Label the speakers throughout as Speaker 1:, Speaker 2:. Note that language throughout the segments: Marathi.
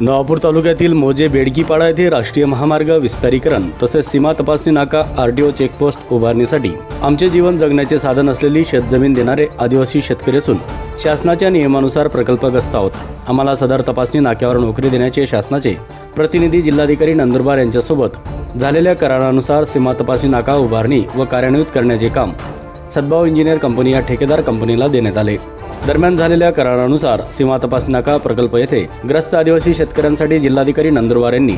Speaker 1: नवापूर तालुक्यातील मोजे बेडकीपाडा येथे राष्ट्रीय महामार्ग विस्तारीकरण तसेच सीमा तपासणी नाका आरटीओ चेकपोस्ट उभारणीसाठी आमचे जीवन जगण्याचे साधन असलेली शेतजमीन देणारे आदिवासी शेतकरी असून शासनाच्या नियमानुसार प्रकल्पग्रस्त आहोत. आम्हाला सदर तपासणी नाक्यावर नोकरी देण्याचे शासनाचे प्रतिनिधी जिल्हाधिकारी नंदुरबार यांच्यासोबत झालेल्या करारानुसार सीमा तपासणी नाका उभारणी व कार्यान्वित करण्याचे काम सद्भाव इंजिनियर कंपनी या ठेकेदार कंपनीला देण्यात आले. दरम्यान झालेल्या करारानुसार सीमा तपास नाका प्रकल्प येथे ग्रस्त आदिवासी शेतकऱ्यांसाठी जिल्हाधिकारी नंदुरबार यांनी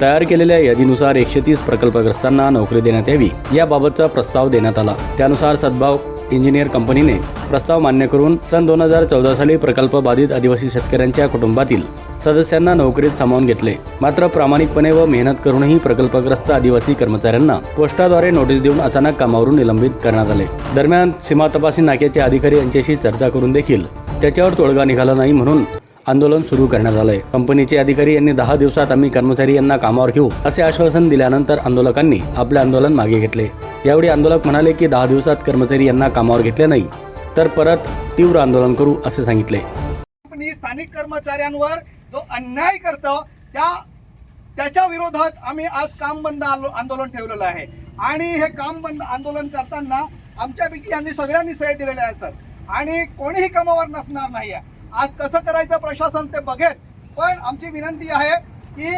Speaker 1: तयार केलेल्या यादीनुसार एकशे तीस प्रकल्पग्रस्तांना नोकरी देण्यात यावी याबाबतचा प्रस्ताव देण्यात आला. त्यानुसार सद्भाव इंजिनियर कंपनीने प्रस्ताव मान्य करून सन दोन हजार चौदा साली प्रकल्प बाधित आदिवासी शेतकऱ्यांच्या कुटुंबातील सदस्यांना नोकरीत सामावून घेतले. मात्र प्रामाणिकपणे व मेहनत करूनही प्रकल्पग्रस्त आदिवासी कर्मचाऱ्यांना पोस्टाद्वारे नोटीस देऊन अचानक कामावरून निलंबित करण्यात आले. दरम्यान सीमा तपासणी नाक्याचे अधिकारी यांच्याशी चर्चा करून देखील त्याच्यावर तोडगा निघाला नाही म्हणून आंदोलन सुरू करण्यात आलंय. कंपनीचे अधिकारी यांनी दहा दिवसात आम्ही कर्मचारी यांना कामावर घेऊ असे आश्वासन दिल्यानंतर आंदोलकांनी आपले आंदोलन मागे घेतले. यावेळी आंदोलक म्हणाले की दहा दिवसात कर्मचारी यांना कामावर घेतले नाही तर परत तीव्र आंदोलन करू असे सांगितले.
Speaker 2: कंपनी स्थानिक कर्मचाऱ्यांवर जो अन्याय करतो त्या त्याच्या विरोधात आम्ही आज काम बंद आंदोलन ठेवलेलं आहे. आणि हे काम बंद आंदोलन करताना आमच्यापैकी यांनी सगळ्यांनी सह्या दिलेल्या आहेत सर. आणि कोणीही कामावर नसणार नाही आहे आज कसं करायचं प्रशासन ते बघेल. पण आमची विनंती आहे की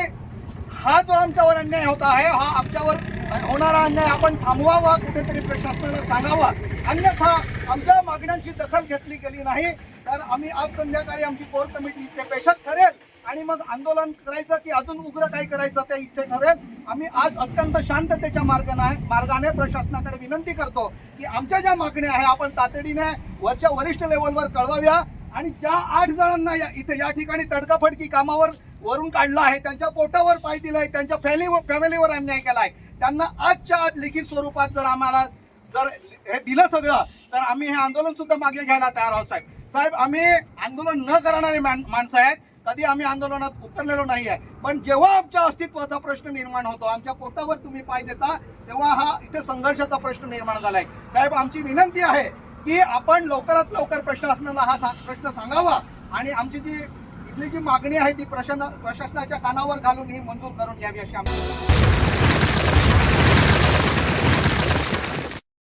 Speaker 2: हा जो आमच्यावर अन्याय होत आहे हा आमच्यावर होणारा अन्याय आपण थांबवावा कुठेतरी प्रशासनाला सांगावा. अन्यथा आमच्या मागण्यांची दखल घेतली गेली नाही तर आम्ही आज संध्याकाळी आमची कोर कमिटी इथे बैठक ठरेल आणि मग आंदोलन करायचं की अजून उग्र काय करायचं ते इथे ठरेल. आम्ही आज अत्यंत शांततेच्या मार्गाने मार्गाने प्रशासनाकडे विनंती करतो की आमच्या ज्या मागण्या आहे आपण तातडीने वरच्या वरिष्ठ लेवलवर कळवाव्या. आणि ज्या आठ जणांना या इथे या ठिकाणी तडकाफडकी कामावर वरून काढला आहे त्यांच्या पोटावर पाय दिलाय त्यांच्या फॅमिलीवर फॅमिलीवर अन्याय केला आहे त्यांना आजच्या आज लिखित स्वरूपात जर आम्हाला जर हे दिलं सगळं तर आम्ही हे आंदोलन सुद्धा मागे घ्यायला तयार आहोत साहेब. साहेब आम्ही आंदोलन न करणारे माणसं आहेत. कधी आम्ही आंदोलनात उतरलेलो नाही आहे पण जेव्हा आमच्या अस्तित्वाचा प्रश्न निर्माण होतो आमच्या पोटावर तुम्ही पाय देता तेव्हा हा इथे संघर्षाचा प्रश्न निर्माण झालाय. साहेब आमची विनंती आहे की आपण लवकरात लवकर प्रशासनाला हा सा- प्रश्न सांगावा. आणि आमची जी इथली जी मागणी आहे ती प्रशासना प्रशासनाच्या कानावर घालून ही मंजूर करून घ्यावी अशी आमची